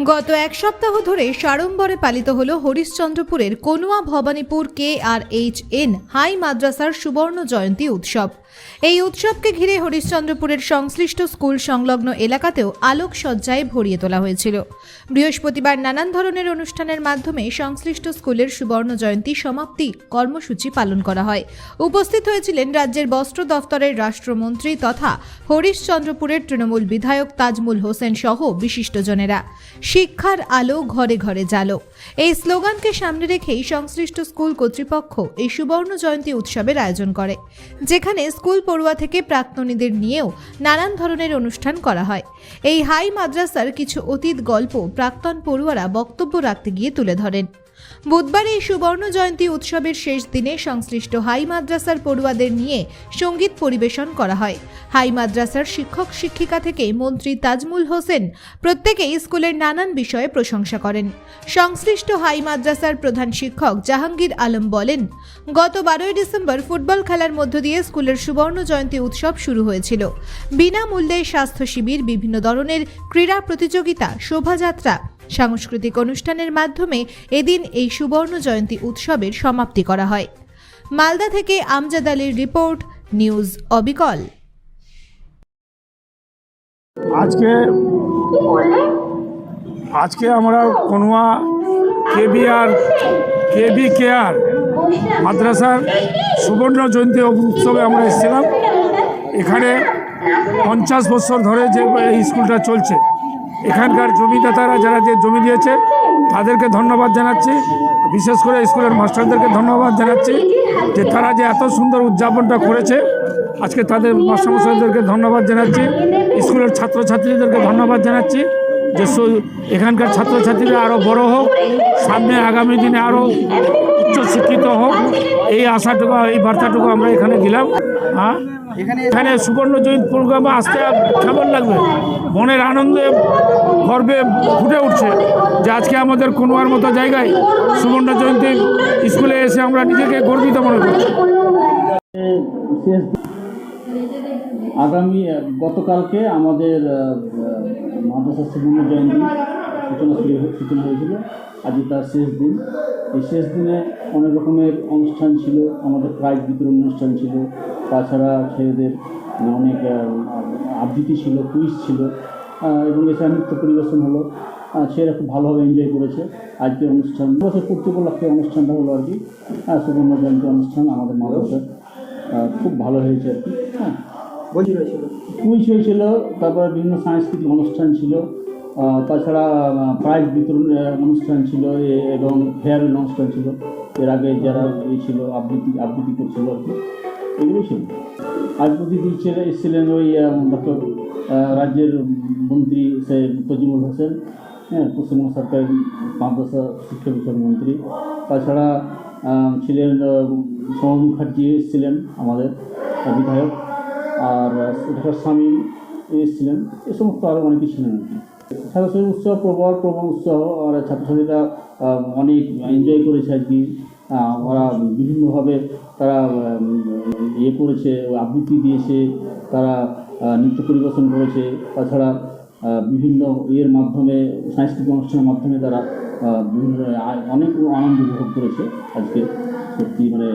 গত এক সপ্তাহ ধরে সাড়ম্বরে পালিত হল হরিশ্চন্দ্রপুরের Kanua Bhabanipur K R H N high মাদ্রাসার সুবর্ণ জয়ন্তী উৎসব। এই উৎসবকে ঘিরে হরিশ্চন্দ্রপুরের সংশ্লিষ্ট স্কুল সংলগ্ন এলাকাতেও আলোকসজ্জায় ভরিয়ে তোলা হয়েছিল। বৃহস্পতিবার নানান ধরনের অনুষ্ঠানের মাধ্যমে সংশ্লিষ্ট স্কুলের সুবর্ণ জয়ন্তী সমাপ্তি কর্মসূচি পালন করা হয়। উপস্থিত হয়েছিলেন রাজ্যের বস্ত্র দফতরের রাষ্ট্রমন্ত্রী তথা হরিশ্চন্দ্রপুরের তৃণমূল বিধায়ক তাজমুল হোসেন সহ বিশিষ্টজনেরা। শিক্ষার আলো ঘরে ঘরে জালো এই স্লোগানকে সামনে রেখেই সংশ্লিষ্ট স্কুল কর্তৃপক্ষ এই সুবর্ণ জয়ন্তী উৎসবের আয়োজন করে, যেখানে স্কুল পড়ুয়া থেকে প্রাক্তনীদের নিয়েও নানান ধরনের অনুষ্ঠান করা হয়। এই হাই মাদ্রাসার কিছু অতীত গল্প প্রাক্তন পড়ুয়ারা বক্তব্য রাখতে গিয়ে তুলে ধরেন। বুধবার এই সুবর্ণ জয়ন্তী উৎসবের শেষ দিনে সংশ্লিষ্ট হাই মাদ্রাসার পড়ুয়াদের নিয়ে সংগীত পরিবেশন করা হয়। হাই মাদ্রাসার শিক্ষক শিক্ষিকা থেকে মন্ত্রী তাজমুল হোসেন প্রত্যেকেই স্কুলের নানান বিষয়ে প্রশংসা করেন। সংশ্লিষ্ট হাই মাদ্রাসার প্রধান শিক্ষক জাহাঙ্গীর আলম বলেন, গত বারোই ডিসেম্বর ফুটবল খেলার মধ্য দিয়ে স্কুলের সুবর্ণ জয়ন্তী উৎসব শুরু হয়েছিল। বিনামূল্যে স্বাস্থ্য শিবির, বিভিন্ন ধরনের ক্রীড়া প্রতিযোগিতা, শোভাযাত্রা সাংস্কৃতিক অনুষ্ঠানের মাধ্যমে এদিন এই সুবর্ণ জয়ন্তী উৎসবের সমাপ্তি করা হয়। মালদা থেকে আমজাদ আলীর রিপোর্ট, নিউজ অবিকল। আজকে আজকে আমরা কনুয়া কেবিআর কেবি কেয়ার মাদ্রাসার সুবর্ণ জয়ন্তী উৎসবে আমরা এসেছিলাম। এখানে পঞ্চাশ বছর ধরে যে এই স্কুলটা চলছে। এখানকার জমিদাতারা যারা যে জমি দিয়েছে, তাদেরকে ধন্যবাদ জানাচ্ছি। বিশেষ করে স্কুলের মাস্টারদেরকে ধন্যবাদ জানাচ্ছি যে তারা যে এত সুন্দর উদযাপনটা করেছে। আজকে তাদের মাস্টারমশাইদেরকে ধন্যবাদ জানাচ্ছি। স্কুলের ছাত্রছাত্রীদেরকে ধন্যবাদ জানাচ্ছি যে এখানকার ছাত্রছাত্রীরা আরও বড় হোক, সামনে আগামী দিনে আরও উচ্চশিক্ষিত হোক। এই আশাটুকু, এই বার্তাটুকু আমরা এখানে দিলাম। হ্যাঁ এখানে সুবর্ণ জয়ন্তী প্রোগ্রামে আসতে কেমন লাগবে? মনের আনন্দে গর্বে ফুটে উঠছে যে আজকে আমাদের কোনোয়ার মতো জায়গায় সুবর্ণ জয়ন্তী স্কুলে এসে আমরা নিজেকে গর্বিত মনে করছি আগামী গতকালকে আমাদের মাদ্রাসা সুবর্ণ জয়ন্তী সূচনা শুরু সূচনা হয়েছিল। আজকে তার শেষ দিন। এই শেষ দিনে অনেক রকমের অনুষ্ঠান ছিল। আমাদের প্রাইজ বিতরণ অনুষ্ঠান ছিল। তাছাড়া ছেলেদের অনেক আবৃত্তি ছিল কুইজ ছিল এবং এছাড়া নৃত্য পরিবেশন হলো। ছেলেরা খুব ভালোভাবে এনজয় করেছে। আজকের অনুষ্ঠান বছর পূর্তি উপলক্ষে অনুষ্ঠানটা হলো আর কি সুবর্ণ জয়ন্তী অনুষ্ঠান আমাদের আহ, খুব ভালো হয়েছে আর কি হ্যাঁ। কুইজ হয়েছিল? তারপরে বিভিন্ন সাংস্কৃতিক অনুষ্ঠান ছিল তাছাড়া প্রাইজ বিতরণ অনুষ্ঠান ছিল এ- এবং ফেয়ারওয়েল অনুষ্ঠান ছিল। এর আগে যারা এই ছিল আবৃত্তি আবৃত্তি করছিল আর কি। এগুলো ছিল ছিল এসেছিলেন ওই ডক্টর রাজ্যের মন্ত্রী সে তজিমুল হোসেন হ্যাঁ পশ্চিমবঙ্গ সরকারের মাদ্রাসা শিক্ষা বিষয়ক মন্ত্রী। তাছাড়া ছিলেন সোম মুখার্জি এসেছিলেন আমাদের বিধায়ক, আর ডক্টর স্বামী এসেছিলেন, এ সমস্ত আরও অনেকে ছিলেন। আর কি উৎসব, প্রবল প্রবল উৎসব, আর ছাত্রছাত্রীরা অনেক এনজয় করেছে আর কি। ওরা বিভিন্নভাবে তারা ইয়ে করেছে আবৃত্তি দিয়েছে, তারা নৃত্য পরিবেশন করেছে। তাছাড়া বিভিন্ন ইয়ের মাধ্যমে, সাংস্কৃতিক অনুষ্ঠানের মাধ্যমে তারা বিভিন্ন অনেক আনন্দ উপভোগ করেছে আজকে। সত্যি মানে